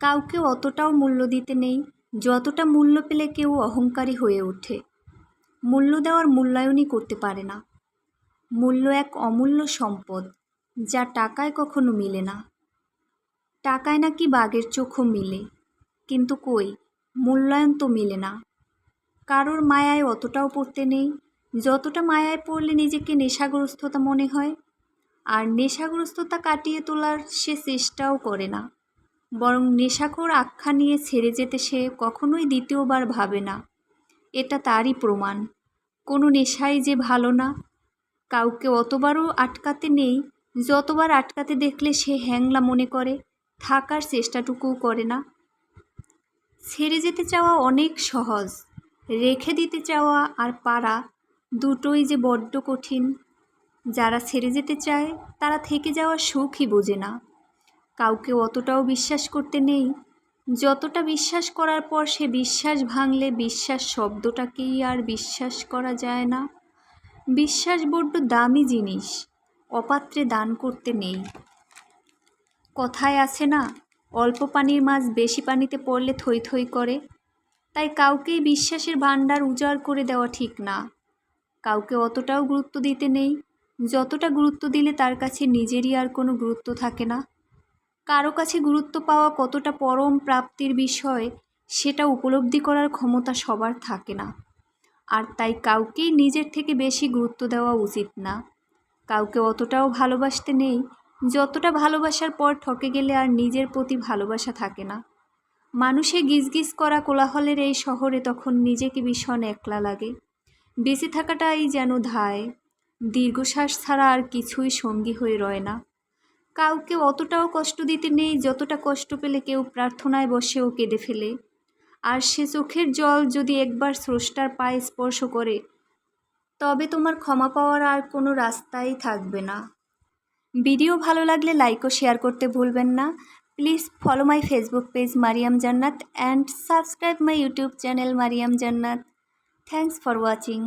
কাউকে অতটাও মূল্য দিতে নেই, যতটা মূল্য পেলে কেউ অহংকারী হয়ে ওঠে। মূল্য দেওয়ার মূল্যায়নই করতে পারে না। মূল্য এক অমূল্য সম্পদ, যা টাকায় কখনো মিলে না। টাকায় নাকি বাঘের চোখও মিলে, কিন্তু কই? মূল্যায়ন তো মিলে না। কারোর মায়ায় অতটাও পড়তে নেই, যতটা মায়ায় পড়লে নিজেকে নেশাগ্রস্ততা মনে হয়। আর নেশাগ্রস্ততা কাটিয়ে তোলার সে চেষ্টাও করে না। বরং নেশাখোর আখ্যা নিয়ে ছেড়ে যেতে সে কখনোই দ্বিতীয়বার ভাবে না। এটা তারই প্রমাণ। কোনো নেশাই যে ভালো না। কাউকে অতবারও আটকাতে নেই, যতবার আটকাতে দেখলে সে হ্যাংলা মনে করে, থাকার চেষ্টাটুকুও করে না। ছেড়ে যেতে চাওয়া অনেক সহজ। রেখে দিতে চাওয়া আর পারা দুটোই যে বড্ড কঠিন। যারা ছেড়ে যেতে চায়, তারা থেকে যাওয়ার সুখই বোঝে না। কাউকে অতটাও বিশ্বাস করতে নেই। যতটা বিশ্বাস করার পর সে বিশ্বাস ভাঙলে বিশ্বাস শব্দটাকেই আর বিশ্বাস করা যায় না। বিশ্বাস বড্ড দামি জিনিস, অপাত্রে দান করতে নেই। কথায় আছে না, অল্প পানির মাছ বেশি পানিতে পড়লে থই থই করে। তাই কাউকেই বিশ্বাসের ভাণ্ডার উজাড় করে দেওয়া ঠিক না। কাউকে অতটাও গুরুত্ব দিতে নেই, যতটা গুরুত্ব দিলে তার কাছে নিজেরই আর কোনো গুরুত্ব থাকে না। কারও কাছে গুরুত্ব পাওয়া কতটা পরম প্রাপ্তির বিষয়, সেটা উপলব্ধি করার ক্ষমতা সবার থাকে না। আর তাই কাউকেই নিজের থেকে বেশি গুরুত্ব দেওয়া উচিত না। কাউকে অতটাও ভালোবাসতে নেই, যতটা ভালোবাসার পর ঠকে গেলে আর নিজের প্রতি ভালোবাসা থাকে না। মানুষে গিজগিজ করা কোলাহলের এই শহরে তখন নিজেকে ভীষণ একলা লাগে। বেঁচে থাকাটাই যেন ধায়, দীর্ঘশ্বাস ছাড়া আর কিছুই সঙ্গী হয়ে রয় না। কাউকে অতটাও কষ্ট দিতে নেই যতটা কষ্ট পেলে কেউ প্রার্থনায় বসেও কেঁদে ফেলে। আর সে চোখের জল যদি একবার স্রষ্টার পায়ে স্পর্শ করে, তবে তোমার ক্ষমা পাওয়ার আর কোনো রাস্তাই থাকবে না। ভিডিও ভালো লাগলে লাইক ও শেয়ার করতে ভুলবেন না। Please follow my Facebook page Mariam Jannat and subscribe my YouTube channel Mariam Jannat thanks for watching